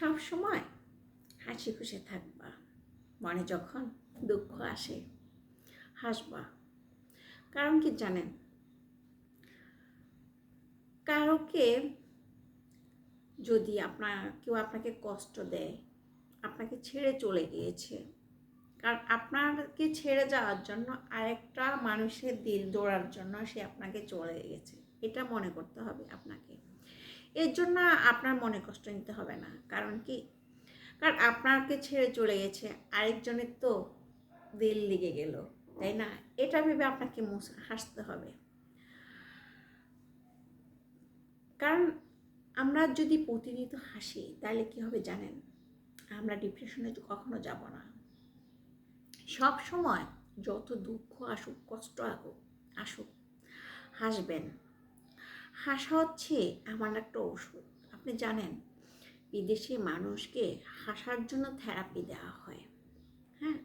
সব সময় হাসি খুশি থাকবা। মনে যখন দুঃখ আসে, হাসবা। কারণ কি জানেন? কারোকে যদি আপনার, কেউ আপনাকে কষ্ট দেয়, আপনাকে ছেড়ে চলে গিয়েছে কারণ আপনাকে ছেড়ে যাওয়ার জন্য আরেকটা মানুষের দিল দৌড়ার জন্য সে আপনাকে চলে গেছে। এটা মনে করতে হবে আপনাকে। এর জন্য আপনার মনে কষ্ট নিতে হবে না। কারণ কি? কারণ আপনাকে ছেড়ে চলে গেছে, আরেকজনের তো দিল লেগে গেল, তাই না? এটা ভেবে আপনাকে হাসতে হবে। কারণ আমরা যদি প্রতিনিয়ত হাসি, তাহলে কি হবে জানেন? আমরা ডিপ্রেশনে কখনো যাব না। সব সময় যত দুঃখ আসুক, কষ্ট আসুক আসুক, হাসবেন। হাসা হচ্ছে আমার একটা ওষুধ। আপনি জানেন, বিদেশি মানুষকে হাসার জন্য থেরাপি দেওয়া হয়। হ্যাঁ?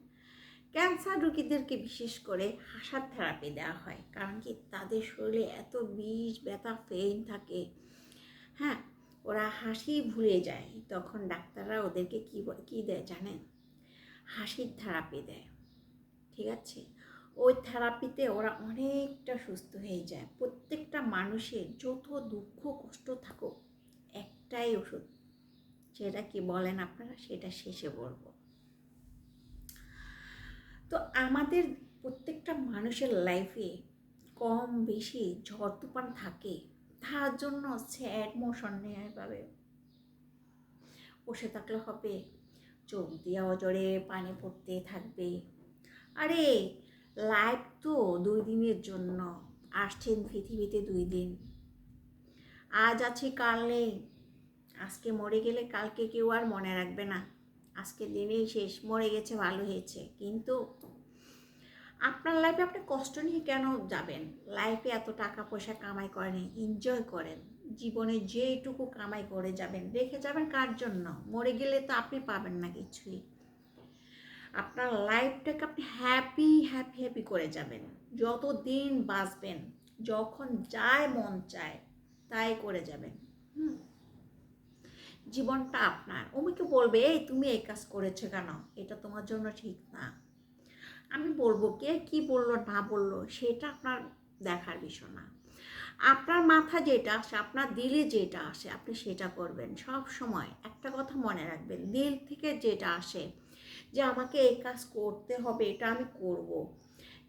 ক্যান্সার রোগীদেরকে বিশেষ করে হাসার থেরাপি দেওয়া হয়, কারণ কি তাদের শরীরে এত বিষ, ব্যথা পেইন থাকে। হ্যাঁ? ওরা হাসি ভুলে যায়। তখন ডাক্তাররা ওদেরকে কী কী দেয় জানেন? হাসির থেরাপি দেয়। ঠিক আছে? ওই থেরাপিতে ওরা অনেকটা সুস্থ হয়ে যায়। প্রত্যেকটা মানুষের যত দুঃখ, কষ্ট থাকুক, একটাই ওষুধ সেটা কি বলেন আপনারা, সেটা শেষে বলব। তো আমাদের প্রত্যেকটা মানুষের লাইফে কম বেশি ঝড়, তুফান থাকে, তার জন্য স্যাড মোশন নেয় পাবে বসে থাকলে হবে, চোখ দিয়ে অজরে পানি পড়তে থাকবে। আরে লাইফ তো দুই দিনের জন্য। আসছেন পৃথিবীতে দুই দিন। আজ আছে কাল নেই আজকে মরে গেলে কালকে কেউ আর মনে রাখবে না। আজকে দিনেই শেষ। মরে গেছে, ভালো হয়েছে। কিন্তু আপনার লাইফে আপনি কষ্ট নিয়ে কেন যাবেন? লাইফে এত টাকা পয়সা কামাই করেন এনজয় করেন। জীবনে যেইটুকু কামাই করে যাবেন, রেখে যাবেন কার জন্য? মরে গেলে তো আপনি পাবেন না কিছুই। আপনার লাইফটাকে আপনি হ্যাপি হ্যাপি হ্যাপি করে যাবেন। যত দিন বাঁচবেন, যখন যায় মন চায়, তাই করে যাবেন। হুম। জীবনটা আপনার। অমিকে বলবে, এই তুমি এই কাজ করেছ কেন? এটা তোমার জন্য ঠিক না। আমি বলব, কে কি বলল, না বলল, সেটা আপনার দেখার বিষয় না। আপনার মাথা যেটা আসে, আপনার দিলে যেটা আসে, আপনি সেটা করবেন সব সময় একটা কথা মনে রাখবেন, দিল থেকে যেটা আসে যে আমাকে এই কাজ করতে হবে, এটা আমি করব।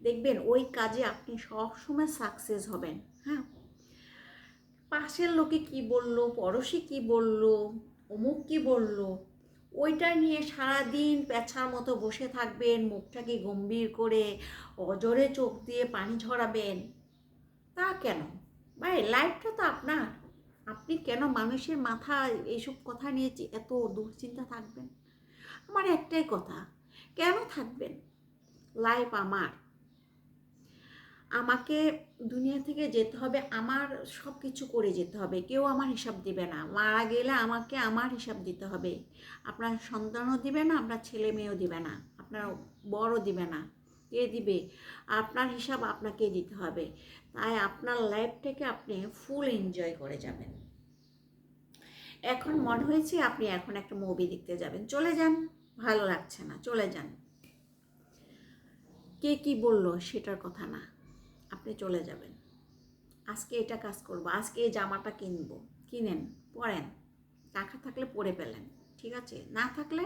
দেখবেন ওই কাজে আপনি সবসময় সাকসেস হবেন হ্যাঁ? পাশের লোকে কি বলল, পড়োশি কি বলল, অমুক কি বলল, ওইটা নিয়ে সারাদিন পেছার মতো বসে থাকবেন, মুখটাকে গম্ভীর করে অজরে চোখ দিয়ে পানি ঝরাবেন। তা কেন? ভাই লাইফটা তো আপনার। আপনি কেন মানুষের মাথা এইসব কথা নিয়ে এত দুশ্চিন্তা থাকবেন? আমার একটাই কথা, কেন থাকবেন? লাইফ আমার। আমাকে দুনিয়া থেকে যেতে হবে, আমার সব কিছু করে যেতে হবে। কেউ আমার হিসাব দিবে না। মারা গেলে আমাকে আমার হিসাব দিতে হবে। আপনার সন্তানও দিবে না, আপনার ছেলে মেয়েও দিবে না, আপনার বড় দিবে না। কে দিবে? আপনার হিসাব আপনাকে দিতে হবে। তাই আপনার লাইফটাকে আপনি ফুল এনজয় করে যাবেন। এখন মনে হয়েছে আপনি এখন একটা মুভি দেখতে যাবেন। চলে যান। ভালো লাগছে না, চলে যান। কে কি বলল সেটার কথা না, আপনি চলে যাবেন। আজকে এটা কাজ করব, আজকে এই জামাটা কিনবো, কিনেন, পরেন, টাকা থাকলে পরে পেলেন, ঠিক আছে? না থাকলে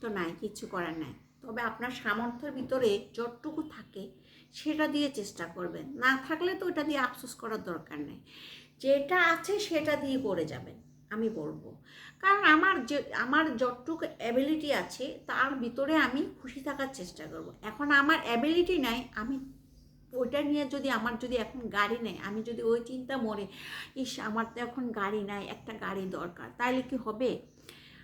তো নাই কিচ্ছু করার নাই। তবে আপনার সামর্থ্যের ভিতরে যতটুকু থাকে সেটা দিয়ে চেষ্টা করবেন। না থাকলে তো ওটা দিয়ে আফসোস করার দরকার নেই। যেটা আছে সেটা দিয়ে করে যাবেন। আমি বলব। কারণ আমার যে, আমার যতটুকু অ্যাবিলিটি আছে, তার ভিতরে আমি খুশি থাকার চেষ্টা করব। এখন আমার অ্যাবিলিটি নাই, আমি ওইটা নিয়ে যদি আমার যদি এখন গাড়ি নেই, আমি যদি ওই চিন্তা মনে ইস, আমার তো এখন গাড়ি নাই, একটা গাড়ি দরকার তাহলে কি হবে?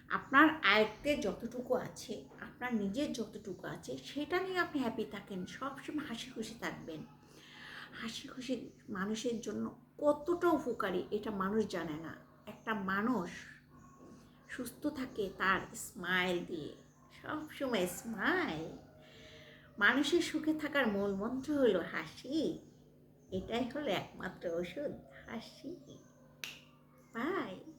আপনার আয়ত্তে যতটুকু আছে, আপনার নিজের যতটুকু আছে, সেটা নিয়ে আপনি হ্যাপি থাকেন, সবসময় হাসি খুশি থাকবেন। হাসি খুশি মানুষের জন্য কতটা উপকারী, এটা মানুষ জানে না। একটা মানুষ সুস্থ থাকে তার স্মাইল দিয়ে, সবসময় স্মাইল মানুষের সুখে থাকার মূল মন্ত্র হলো হাসি। এটাই হলো একমাত্র ওষুধ, হাসি। বাই।